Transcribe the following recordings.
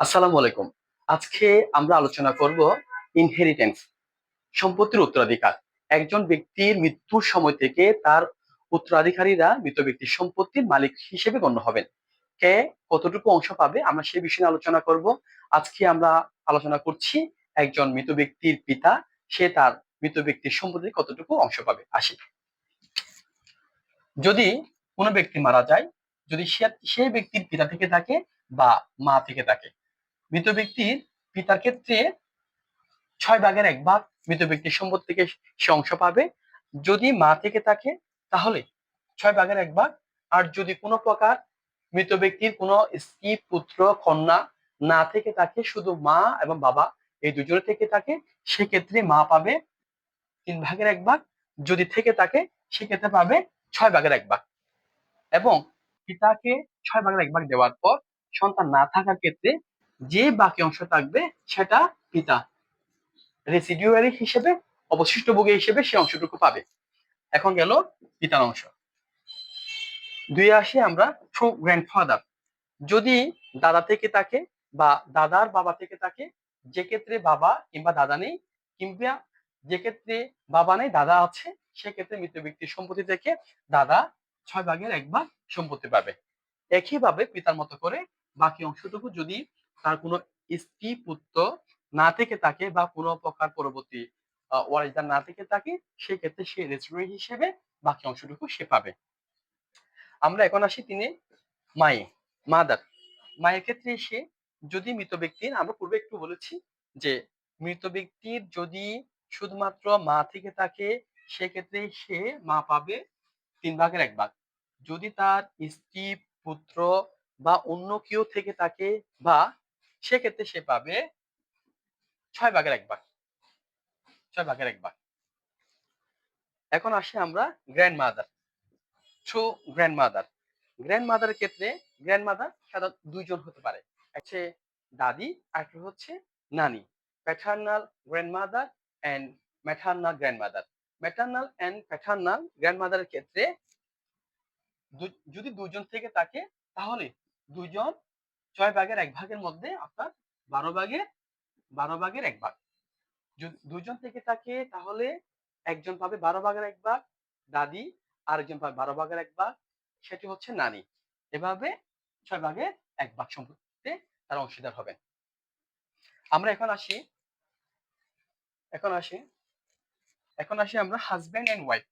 আসসালামু আলাইকুম। আজকে আমরা আলোচনা করব ইনহেরিটেন্স সম্পত্তির উত্তরাধিকার। একজন ব্যক্তির মৃত্যুর সময় থেকে তার উত্তরাধিকারীরা মৃত ব্যক্তির সম্পত্তির মালিক হিসেবে গণ্য হবেন। কে কতটুকু অংশ পাবে আমরা সেই বিষয়ে আলোচনা করব। আজকে আমরা আলোচনা করছি একজন মৃত ব্যক্তির পিতা, সে তার মৃত ব্যক্তির সম্পত্তির কতটুকু অংশ পাবে? আসি। যদি কোনো ব্যক্তি মারা যায়, যদি সে সেই ব্যক্তির পিতা থেকে থাকে বা মা থেকে থাকে মৃত ব্যক্তির পিতার ক্ষেত্রে ছয় ভাগের এক ভাগ মৃত ব্যক্তির সম্পত্তি থেকে সে অংশ পাবে। যদি মা থেকে থাকে, তাহলে ছয় ভাগের এক ভাগ। আর যদি কোনো প্রকার মৃত ব্যক্তির কোনো স্ত্রী, পুত্র, কন্যা না থেকে থাকে, শুধু মা এবং বাবা এই দুজনে থেকে থাকে, সেক্ষেত্রে মা পাবে তিন ভাগের এক ভাগ। যদি থেকে থাকে, সেক্ষেত্রে পাবে ছয় ভাগের এক ভাগ। এবং পিতাকে ছয় ভাগের এক ভাগ দেওয়ার পর সন্তান না থাকার ক্ষেত্রে যে বাকি অংশ থাকবে সেটা পিতা। রেসিডিউয়ারি হিসেবে, অবশিষ্ট ভোগী হিসেবে সে অংশটুকু পাবে। এখন গেল পিতার অংশ। দুই আসি আমরা ট্রু গ্র্যান্ডফাদার যদি দাদা থেকে থাকে বা দাদার বাবা থেকে থাকে যে ক্ষেত্রে বাবা কিংবা দাদা নেই, কিংবা যে ক্ষেত্রে বাবা নেই, দাদা আছে, সেক্ষেত্রে মৃত ব্যক্তির সম্পত্তি থেকে দাদা ছয় ভাগের এক ভাগ সম্পত্তি পাবে। একইভাবে পিতার মতো করে বাকি অংশটুকু যদি তার কোনো স্ত্রী পুত্র না থেকে থাকে বা কোনো প্রকার পরবর্তী ওয়ারিসদার না থেকে থাকে সেক্ষেত্রে সে রেস্টুরেন্ট হিসেবে বাকি অংশটুকু সে পাবে। আমরা এখন আসি তিনি মায়ে, মাদার। মায়ের ক্ষেত্রে এসে যদি মৃত ব্যক্তির, আমরা পূর্বে একটু বলেছি যে মৃত ব্যক্তির যদি শুধুমাত্র মা থেকে থাকে সেক্ষেত্রে সে মা পাবে তিন ভাগের এক ভাগ। যদি তার স্ত্রী পুত্র বা অন্য কেউ থেকে থাকে বা সেক্ষেত্রে সে পাবে ছয় ভাগের এক ভাগ। ছয় ভাগের এক ভাগ। এখন আসি আমরা গ্র্যান্ড মাদার ট্রু গ্র্যান্ড মাদার গ্র্যান্ড মাদারের ক্ষেত্রে গ্র্যান্ড মাদার সাধারণত দুইজন হতে পারে। হচ্ছে দাদি আর হচ্ছে নানি। Paternal grandmother and maternal grandmother maternal and paternal grand মাদারের ক্ষেত্রে যদি দুজন থেকে থাকে, তাহলে দুজন ছয় ভাগের এক ভাগের মধ্যে আপনার বারো ভাগের বারো ভাগের এক ভাগ। দুজন থেকে থাকে, তাহলে একজন পাবে বারো ভাগের এক ভাগ, দাদি, আরেকজন পাবে বারো ভাগের এক ভাগ, সেটি হচ্ছে নানি। এভাবে ছয় ভাগের এক ভাগ সম্পত্তিতে তারা অংশীদার হবেন। আমরা এখন আসি এখন আসি এখন আসি আমরা husband and wife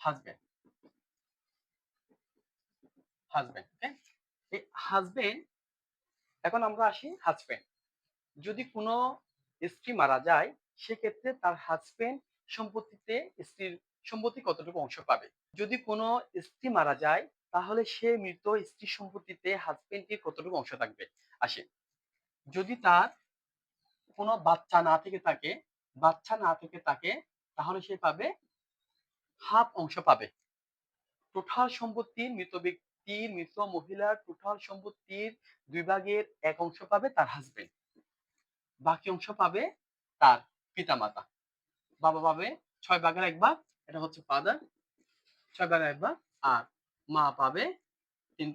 husband husband husband এখন আমরা আসি হাজবেন্ড যদি কোনো স্ত্রী মারা যায়, সেক্ষেত্রে তার হাজবেন্ড সম্পত্তিতে স্ত্রীর সম্পত্তি কতটুকু অংশ পাবে? যদি কোনো স্ত্রী মারা যায়, তাহলে সে মৃত স্ত্রী সম্পত্তিতে হাজবেন্ডটির কতটুকু অংশ থাকবে? আসে যদি তার কোনো বাচ্চা না থেকে থাকে, বাচ্চা না থেকে থাকে, তাহলে সে পাবে হাফ অংশ পাবে। টোটাল সম্পত্তি মৃত ব্যক্তির মৃত মহিলার টোটাল সম্পত্তির দুই ভাগের এক অংশ পাবে তার হাজবেন্ড বাকি অংশ পাবে তার পিতামাতা। বাবা পাবে ছয় ভাগের এক ভাগ, এটা হচ্ছে ফাদার ছয় ভাগের এক ভাগ, আর মা পাবে তিন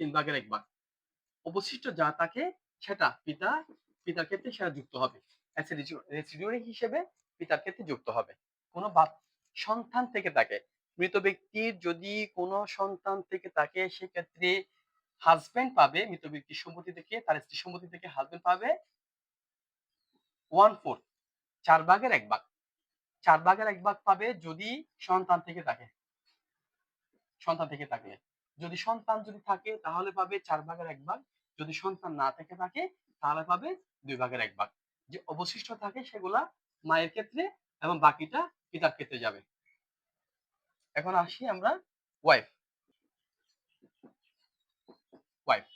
তিন ভাগের এক ভাগ। অবশিষ্ট যা থাকে সেটা পিতা, পিতার ক্ষেত্রে সেটা যুক্ত হবে। রেসিডিউরি হিসেবে পিতার ক্ষেত্রে যুক্ত হবে। কোনো সন্তান থেকে থাকে মৃত ব্যক্তির যদি কোনো সন্তান থেকে থাকে, সেক্ষেত্রে হাজবেন্ড পাবে মৃত ব্যক্তির সম্পত্তি থেকে, তার স্ত্রী সম্পত্তি থেকে হাজবেন্ড পাবে ওয়ান ফোর চার ভাগের এক ভাগ। চার ভাগের এক ভাগ পাবে যদি সন্তান থেকে থাকে। সন্তান থেকে থাকে। যদি সন্তান যদি থাকে, তাহলে পাবে চার ভাগের এক ভাগ। যদি সন্তান না থেকে থাকে, তাহলে পাবে দুই ভাগের এক ভাগ। যে অবশিষ্ট থাকে, সেগুলা মায়ের ক্ষেত্রে এবং বাকিটা পিতার ক্ষেত্রে যাবে। এখন আসি আমরা ওয়াইফ ওয়াইফ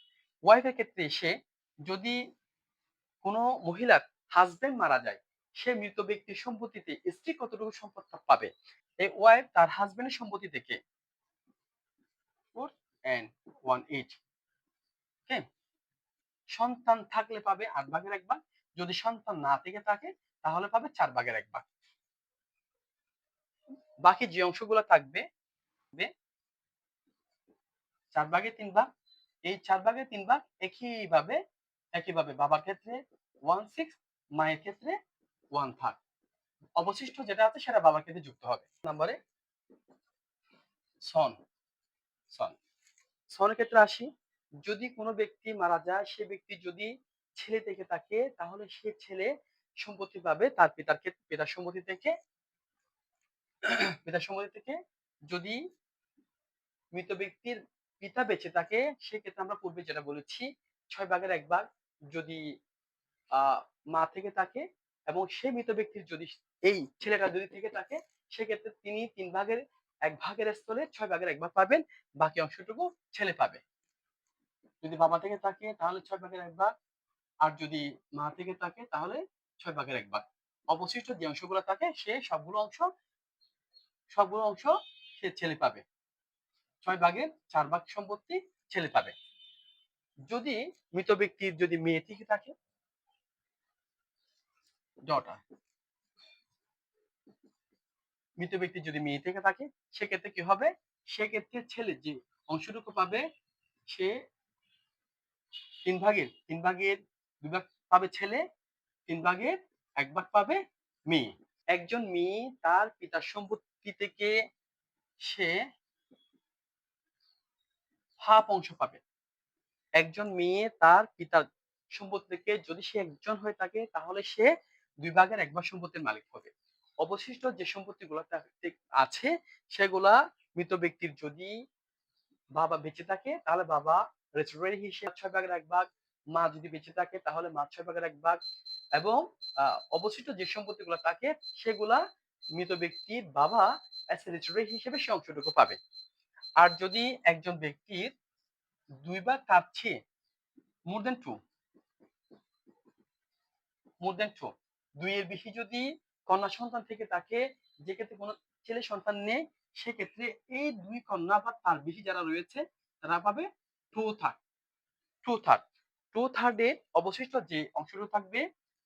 ওয়াইফের ক্ষেত্রে এসে যদি কোনো মহিলার হাজবেন্ড মারা যায়, সে মৃত ব্যক্তির সম্পত্তিতে স্ত্রী কতটুকু সম্পদ পাবে? এই ওয়াইফ তার হাজবেন্ডের সম্পত্তি থেকে সন্তান থাকলে পাবে আট ভাগের এক ভাগ, যদি সন্তান না থেকে থাকে, তাহলে পাবে চার ভাগের এক ভাগ। বাকি যে অংশগুলো থাকবে চার ভাগে তিন ভাগ, এই চার ভাগে তিন ভাগ একইভাবে একইভাবে বাবার ক্ষেত্রে ওয়ান সিক্স মায়ের ক্ষেত্রে ওয়ান থার্ড অবশিষ্ট যেটা আছে সেটা বাবার ক্ষেত্রে যুক্ত হবে। নাম্বারে সন সন সনের ক্ষেত্রে আসি। যদি কোনো ব্যক্তি মারা যায়, সে ব্যক্তি যদি ছেলে থেকে থাকে, তাহলে সে ছেলে সম্পত্তি পাবে, তার পিতার ক্ষেত্রে পিতার সম্পত্তি থেকে পিতার সম্পত্তি থেকে যদি মৃত ব্যক্তির পিতা বেঁচে থাকে, সেক্ষেত্রে আমরা পূর্বে যেটা বলেছি, ছয় ভাগের এক ভাগ যদি মা থেকে থাকে এবং সে মৃত ব্যক্তির যদি এই ছেলেটা যদি থেকে থাকে, সেক্ষেত্রে তিনি তিন ভাগের এক ভাগের স্থলে ছয় ভাগের এক ভাগ পাবেন, বাকি অংশটুকু ছেলে পাবে। যদি বাবা থেকে থাকে, তাহলে ছয় ভাগের এক ভাগ, আর যদি মা থেকে থাকে, তাহলে ছয় ভাগের এক ভাগ। অবশিষ্ট যে অংশগুলো থাকে, সে সবগুলো অংশ সবগুলো অংশ সে ছেলে পাবে। ছয় ভাগের চার ভাগ সম্পত্তি ছেলে পাবে। যদি মৃত ব্যক্তির যদি মেয়ে থেকে থাকে ডটার মৃত ব্যক্তি যদি মেয়ে থেকে থাকে, সেক্ষেত্রে কি হবে? সেক্ষেত্রে ছেলে যে অংশটুকু পাবে, সে তিন ভাগের তিন ভাগের দুই ভাগ পাবে ছেলে, তিন ভাগের এক ভাগ পাবে মেয়ে। একজন মেয়ে তার পিতার সম্পত্তি থেকে সে হাফ অংশ পাবে? একজন মেয়ে তার পিতার সম্পত্তি থেকে যদি সে একজন হয়ে থাকে, তাহলে সে দুই ভাগের এক ভাগ সম্পত্তির মালিক হবে। অবশিষ্ট যে সম্পত্তিগুলো তার আছে, সেগুলা মৃত ব্যক্তির যদি বাবা বেঁচে থাকে, তাহলে বাবা রেস্টুরেন্ট হিসেবে ছয় ভাগের এক ভাগ, মা যদি বেঁচে থাকে, তাহলে মা ছয় ভাগের এক ভাগ এবং অবশিষ্ট যে সম্পত্তিগুলো থাকে, সেগুলা মৃত ব্যক্তির বাবা রেস্টুরেন্ট হিসেবে সে অংশটুকু পাবে। আর যদি একজন ব্যক্তির দুই ভাগ তার চেয়ে মোর দেন টু মোর দেন টু দুইয়ের বেশি যদি কন্যা সন্তান থেকে থাকে যে ক্ষেত্রে কোনো ছেলে সন্তান নেই, সেক্ষেত্রে এই দুই কন্যা বা তার বেশি যারা রয়েছে, তারা পাবে two third two third two থার্ডের অবশিষ্ট যে অংশগুলো থাকবে,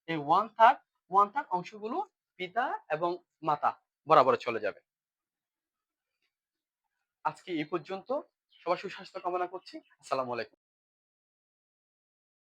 এই ওয়ান থার্ড ওয়ান থার্ড অংশগুলো পিতা এবং মাতা বরাবর চলে যাবে। আজকে এই পর্যন্ত। সবার সুস্বাস্থ্য কামনা করছি। আসসালামু আলাইকুম।